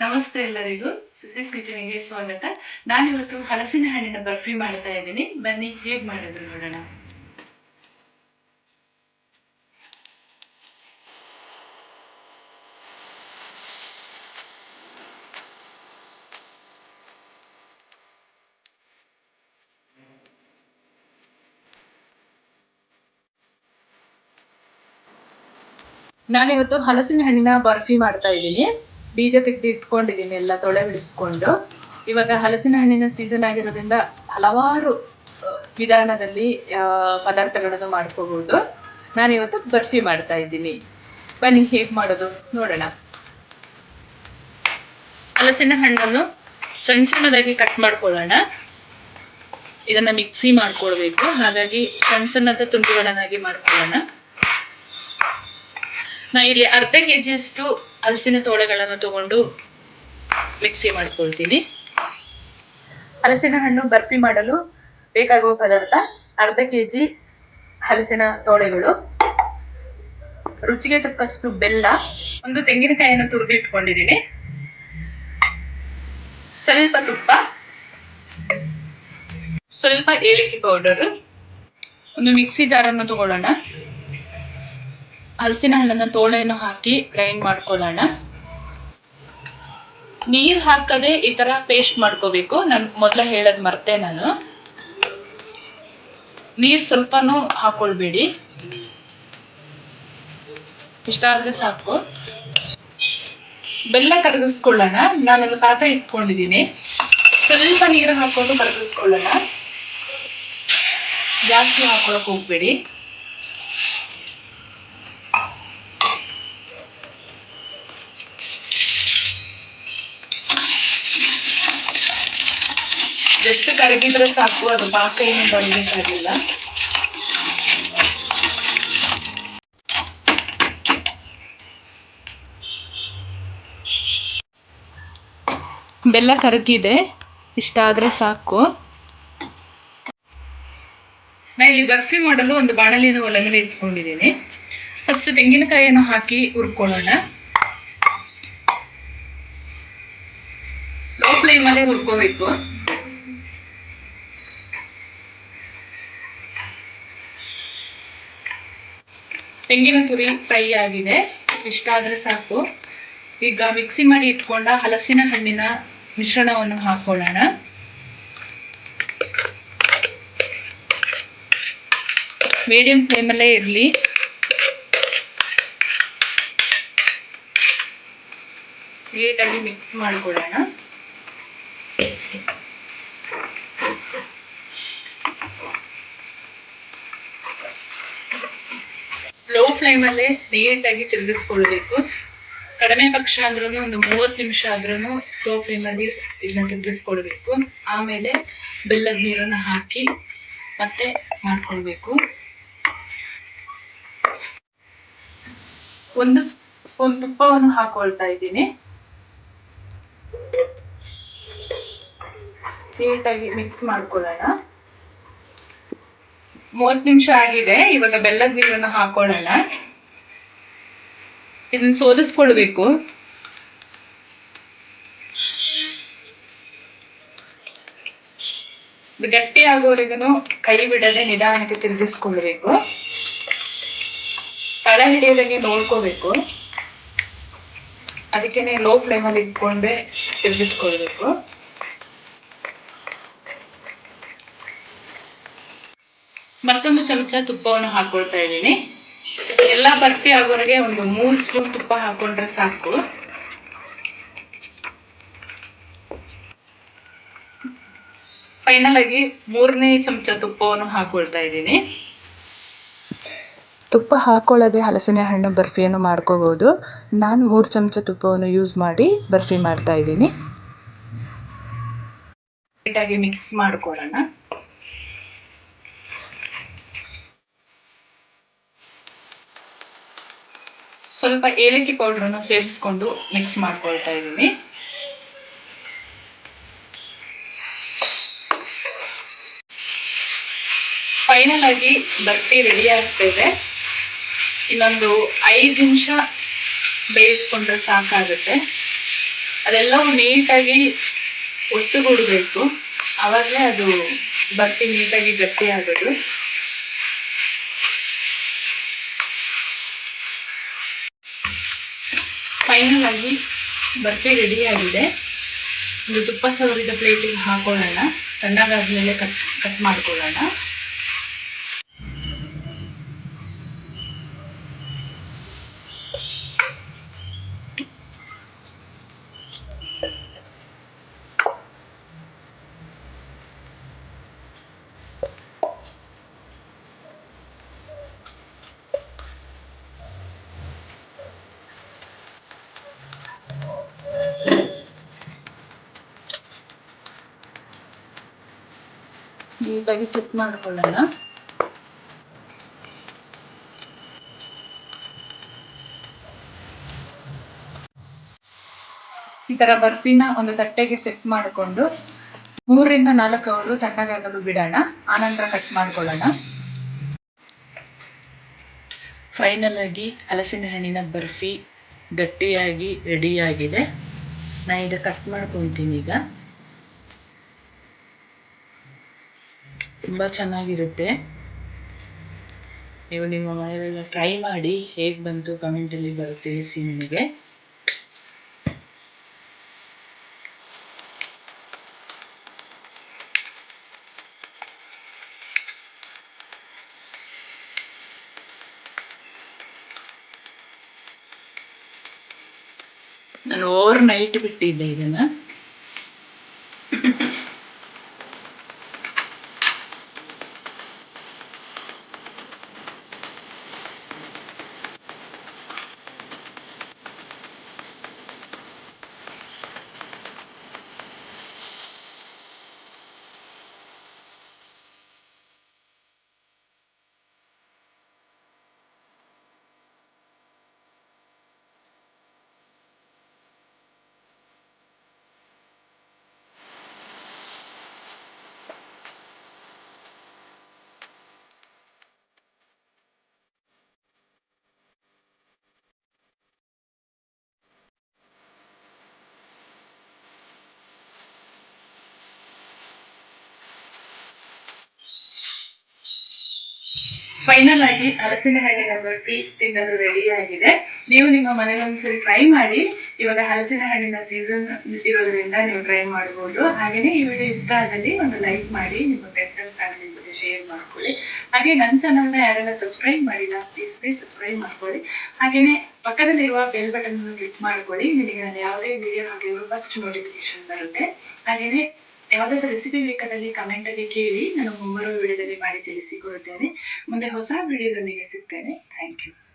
ನಮಸ್ತೆ ಎಲ್ಲರಿಗೂ. ಸುಸೀಸ್ ಕಿಚನ್ಗೆ ಸ್ವಾಗತ. ನಾನಿವತ್ತು ಹಲಸಿನ ಹಣ್ಣಿನ ಬರ್ಫಿ ಮಾಡ್ತಾ ಇದ್ದೀನಿ. ಬನ್ನಿ, ಹೇಗೆ ಮಾಡೋದು ನೋಡೋಣ. ನಾನಿವತ್ತು ಹಲಸಿನ ಹಣ್ಣಿನ ಬರ್ಫಿ ಮಾಡ್ತಾ ಇದ್ದೀನಿ. ಬೀಜ ತೆಗೆದು ಇಟ್ಕೊಂಡಿದ್ದೀನಿ ಎಲ್ಲ ತೊಳೆ ಬಿಡಿಸ್ಕೊಂಡು. ಇವಾಗ ಹಲಸಿನ ಹಣ್ಣಿನ ಸೀಸನ್ ಆಗಿರೋದ್ರಿಂದ ಹಲವಾರು ವಿಧಾನದಲ್ಲಿ ಪದಾರ್ಥಗಳನ್ನು ಮಾಡ್ಕೋಬಹುದು ನಾನಿವತ್ತು ಬರ್ಫಿ ಮಾಡ್ತಾ ಇದ್ದೀನಿ. ಬನ್ನಿ, ಹೇಗೆ ಮಾಡೋದು ನೋಡೋಣ. ಹಲಸಿನ ಹಣ್ಣನ್ನು ಸಣ್ಣ ಸಣ್ಣದಾಗಿ ಕಟ್ ಮಾಡ್ಕೊಳ್ಳೋಣ. ಇದನ್ನ ಮಿಕ್ಸಿ ಮಾಡ್ಕೊಳ್ಬೇಕು ಹಾಗಾಗಿ ಸಣ್ಣ ಸಣ್ಣದ ತುಂಡುಗಳನ್ನಾಗಿ ಮಾಡ್ಕೊಳ್ಳೋಣ. ನಾ ಇಲ್ಲಿ ಅರ್ಧ ಕೆ ಜಿಯಷ್ಟು ಹಲಸಿನ ತೋಳೆಗಳನ್ನು ತಗೊಂಡು ಮಿಕ್ಸಿ ಮಾಡ್ಕೊಳ್ತೀನಿ. ಹಲಸಿನ ಹಣ್ಣು ಬರ್ಫಿ ಮಾಡಲು ಬೇಕಾಗುವ ಪದಾರ್ಥ ಅರ್ಧ ಕೆ ಜಿ ಹಲಸಿನ ತೋಳೆಗಳು. ರುಚಿಗೆ ತಕ್ಕಷ್ಟು ಬೆಲ್ಲ, ಒಂದು ತೆಂಗಿನಕಾಯಿಯನ್ನು ತುರಿದು ಇಟ್ಕೊಂಡಿದ್ದೀನಿ ಸ್ವಲ್ಪ ತುಪ್ಪ, ಸ್ವಲ್ಪ ಏಲಕ್ಕಿ ಪೌಡರ್ ಒಂದು ಮಿಕ್ಸಿ ಜಾರನ್ನು ತಗೊಳ್ಳೋಣ. ಹಲಸಿನ ಹಣ್ಣನ್ನ ತೋಳೆಯನ್ನು ಹಾಕಿ ಗ್ರೈಂಡ್ ಮಾಡ್ಕೊಳ್ಳೋಣ. ನೀರ್ ಹಾಕದೆ ಈ ಥರ ಪೇಸ್ಟ್ ಮಾಡ್ಕೋಬೇಕು. ನಾನು ಮೊದಲು ಹೇಳೋದು ಮರ್ತೆ ನಾನು. ನೀರು ಸ್ವಲ್ಪನೂ ಹಾಕೊಳ್ಬೇಡಿ. ಇಷ್ಟ ಆದ್ರೆ ಸಾಕು. ಬೆಲ್ಲ ಕರಗಿಸ್ಕೊಳ್ಳೋಣ. ನಾನೊಂದು ಪಾತ್ರೆ ಇಟ್ಕೊಂಡಿದ್ದೀನಿ. ಸ್ವಲ್ಪ ನೀರು ಹಾಕೊಂಡು ಕರಗಿಸ್ಕೊಳ್ಳೋಣ. ಜಾಸ್ತಿ ಹಾಕೊಳಕ್ ಹೋಗ್ಬೇಡಿ. ಜಸ್ಟ್ ಕರಗಿದ್ರೆ ಸಾಕು, ಅದು ಪಾಕ ಏನು ಬಂದಿರಲಿಲ್ಲ ಬೆಲ್ಲ ಕರಗಿದೆ, ಇಷ್ಟ ಆದ್ರೆ ಸಾಕು. ನಾ ಇಲ್ಲಿ ಬರ್ಫಿ ಮಾಡಲು ಒಂದು ಬಾಣಲಿನ ಒಲೆ ಮೇಲೆ ಇಟ್ಕೊಂಡಿದ್ದೀನಿ. ಫಸ್ಟ್ ತೆಂಗಿನಕಾಯಿಯನ್ನು ಹಾಕಿ ಹುರ್ಕೊಳ್ಳೋಣ. ಲೋ ಫ್ಲೇಮಲ್ಲೇ ಹುರ್ಕೋಬೇಕು. ತೆಂಗಿನ ತುರಿ ಫ್ರೈ ಆಗಿದೆ. ಇಷ್ಟಾದರೆ ಸಾಕು. ಈಗ ಮಿಕ್ಸಿ ಮಾಡಿ ಇಟ್ಕೊಂಡ ಹಲಸಿನ ಹಣ್ಣಿನ ಮಿಶ್ರಣವನ್ನು ಹಾಕೊಳ್ಳೋಣ. ಮೀಡಿಯಂ ಫ್ಲೇಮಲ್ಲೇ ಇರಲಿ. ನೀಟಾಗಿ ಮಿಕ್ಸ್ ಮಾಡ್ಕೊಳ್ಳೋಣ ಲೋ ಫ್ಲೇಮಲ್ಲೇ ನೀಟಾಗಿ ತಿರುಗಿಸ್ಕೊಳ್ಬೇಕು. ಕಡಿಮೆ ಪಕ್ಷ ಆದ್ರೂ ಒಂದು ಮೂವತ್ತು ನಿಮಿಷ ಆದ್ರೂ ಲೋ ಫ್ಲೇಮಲ್ಲಿ ಇದನ್ನ ತಿರುಗಿಸ್ಕೊಳ್ಬೇಕು. ಆಮೇಲೆ ಬೆಲ್ಲದ ನೀರನ್ನು ಹಾಕಿ ಮತ್ತೆ ಮಾಡ್ಕೊಳ್ಬೇಕು. ಒಂದು ಸ್ಪೂನ್ ತುಪ್ಪವನ್ನು ಹಾಕೊಳ್ತಾ ಇದ್ದೀನಿ. ನೀಟಾಗಿ ಮಿಕ್ಸ್ ಮಾಡ್ಕೊಳ್ಳೋಣ. ಮೂವತ್ತು ನಿಮಿಷ ಆಗಿದೆ. ಇವಾಗ ಬೆಲ್ಲದ ನೀರನ್ನು ಹಾಕೋಣ ಇದನ್ನ ಸೋದಿಸ್ಕೊಳ್ಬೇಕು ಇದು ಗಟ್ಟಿ ಆಗೋವರೆಗೂ ಕೈ ಬಿಡದೆ ನಿಧಾನಕ್ಕೆ ತಿರುಗಿಸ್ಕೊಳ್ಬೇಕು. ತಳ ಹಿಡಿಯೋದಂಗೆ ನೋಡ್ಕೋಬೇಕು. ಅದಕ್ಕೇನೆ ಲೋ ಫ್ಲೇಮಲ್ಲಿ ಇಟ್ಕೊಂಡೆ ತಿರುಗಿಸ್ಕೊಳ್ಬೇಕು. ಮತ್ತೊಂದು ಚಮಚ ತುಪ್ಪವನ್ನು ಹಾಕೊಳ್ತಾ ಇದ್ದೀನಿ. ಎಲ್ಲ ಬರ್ಫಿ ಆಗೋರಿಗೆ ಒಂದು ಮೂರು ಸ್ಪೂನ್ ತುಪ್ಪ ಹಾಕೊಂಡ್ರೆ ಸಾಕು. ಫೈನಲ್ ಆಗಿ ಮೂರನೇ ಚಮಚ ತುಪ್ಪವನ್ನು ಹಾಕೊಳ್ತಾ ಇದ್ದೀನಿ. ತುಪ್ಪ ಹಾಕೊಳ್ಳದೆ ಹಲಸಿನ ಹಣ್ಣು ಬರ್ಫಿಯನ್ನು ಮಾಡ್ಕೋಬಹುದು ನಾನು ಮೂರು ಚಮಚ ತುಪ್ಪವನ್ನು ಯೂಸ್ ಮಾಡಿ ಬರ್ಫಿ ಮಾಡ್ತಾ ಇದ್ದೀನಿ. ನೀಟಾಗಿ ಮಿಕ್ಸ್ ಮಾಡ್ಕೊಳ್ಳೋಣ. ಸ್ವಲ್ಪ ಏಲಕ್ಕಿ ಪೌಡ್ರನ್ನು ಸೇರಿಸ್ಕೊಂಡು ಮಿಕ್ಸ್ ಮಾಡ್ಕೊಳ್ತಾ ಇದ್ದೀನಿ. ಫೈನಲ್ ಆಗಿ ಬರ್ಫಿ ರೆಡಿ ಆಗ್ತಾ ಇದೆ ಇನ್ನೊಂದು ಐದು ನಿಮಿಷ ಬೇಯಿಸ್ಕೊಂಡ್ರೆ ಸಾಕಾಗುತ್ತೆ. ಅದೆಲ್ಲವೂ ನೀಟಾಗಿ ಒತ್ತುಗೂಡಬೇಕು ಆವಾಗಲೇ ಅದು ಬರ್ಫಿ ನೀಟಾಗಿ ಗಟ್ಟಿ ಆಗೋದು. ಫೈನಲ್ ಆಗಿ ಬರ್ಫಿ ರೆಡಿ ಆಗಿದೆ. ಒಂದು ತುಪ್ಪ ಸವರಿದ ಪ್ಲೇಟಿಗೆ ಹಾಕೊಳ್ಳೋಣ. ತಣ್ಣಗಾದ್ಮೇಲೆ ಕಟ್ ಕಟ್ ಮಾಡ್ಕೊಳ್ಳೋಣ. ನೀಟಾಗಿ ಸೆಟ್ ಮಾಡ್ಕೊಳ್ಳೋಣ. ಈ ತರ ಬರ್ಫಿನ ಒಂದು ತಟ್ಟೆಗೆ ಸೆಟ್ ಮಾಡಿಕೊಂಡು ಮೂರರಿಂದ ನಾಲ್ಕು ಅವರು ತಣ್ಣಗಾಗಲು ಬಿಡೋಣ. ಆನಂತರ ಕಟ್ ಮಾಡ್ಕೊಳ್ಳೋಣ. ಫೈನಲ್ ಆಗಿ ಹಲಸಿನ ಹಣ್ಣಿನ ಬರ್ಫಿ ಗಟ್ಟಿಯಾಗಿ ರೆಡಿಯಾಗಿದೆ ನಾನು ಈಗ ಕಟ್ ಮಾಡ್ಕೊಳ್ತೀನಿ ಈಗ. ತುಂಬ ಚೆನ್ನಾಗಿರುತ್ತೆ. ನೀವು ನಿಮ್ಮ ಮನೆಯಲ್ಲೆಲ್ಲ ಟ್ರೈ ಮಾಡಿ ಹೇಗೆ ಬಂತು ಕಮೆಂಟಲ್ಲಿ ಬರ್ತೀವಿ ತಿಳಿಸಿ ನಿಮಗೆ ನಾನು ಓವರ್ ನೈಟ್ ಬಿಟ್ಟಿದ್ದೆ ಇದನ್ನು. ಫೈನಲ್ ಆಗಿ ಹಲಸಿನ ಹಣ್ಣಿನ ಬರ್ಫಿ ತಿನ್ನಲು ರೆಡಿ ಆಗಿದೆ. ನೀವು ನಿಮ್ಮ ಮನೇಲಿ ಒಂದ್ಸರಿ ಟ್ರೈ ಮಾಡಿ. ಇವಾಗ ಹಲಸಿನ ಹಣ್ಣಿನ ಸೀಸನ್ ಇರೋದ್ರಿಂದ ನೀವು ಟ್ರೈ ಮಾಡ್ಬೋದು. ಹಾಗೆಯೇ ಈ ವಿಡಿಯೋ ಇಷ್ಟ ಆದಲ್ಲಿ ಒಂದು ಲೈಕ್ ಮಾಡಿ, ನಿಮ್ಮ ಫ್ರೆಂಡ್ಸ್ ಅಂಡ್ ಫ್ಯಾಮಿಲಿ ಜೊತೆ ಶೇರ್ ಮಾಡ್ಕೊಳ್ಳಿ. ಹಾಗೆ ನನ್ನ ಚಾನಲ್ನ ಯಾರೆಲ್ಲ ಸಬ್ಸ್ಕ್ರೈಬ್ ಮಾಡಿಲ್ಲ ಪ್ಲೀಸ್ ಪ್ಲೀಸ್ ಸಬ್ಸ್ಕ್ರೈಬ್ ಮಾಡ್ಕೊಳ್ಳಿ. ಹಾಗೆಯೇ ಪಕ್ಕದಲ್ಲಿರುವ ಬೆಲ್ ಬಟನ್ ಕ್ಲಿಕ್ ಮಾಡ್ಕೊಳ್ಳಿ. ನಿಮಗೆ ನಾನು ಯಾವುದೇ ವಿಡಿಯೋ ಹಾಕಿದ್ರು ಫಸ್ಟ್ ನೋಟಿಫಿಕೇಶನ್ ಬರುತ್ತೆ. ಹಾಗೆಯೇ ಯಾವುದಾದ್ರೂ ರೆಸಿಪಿ ಬೇಕಾದಲ್ಲಿ ಕಮೆಂಟ್ ಅಲ್ಲಿ ಕೇಳಿ, ನಾನು ಮುಂಬರುವ ವಿಡಿಯೋದಲ್ಲಿ ಮಾಡಿ ತಿಳಿಸಿಕೊಡುತ್ತೇನೆ ಮುಂದೆ ಹೊಸ ವಿಡಿಯೋದೊಂದಿಗೆ ಸಿಗ್ತೇನೆ. Thank you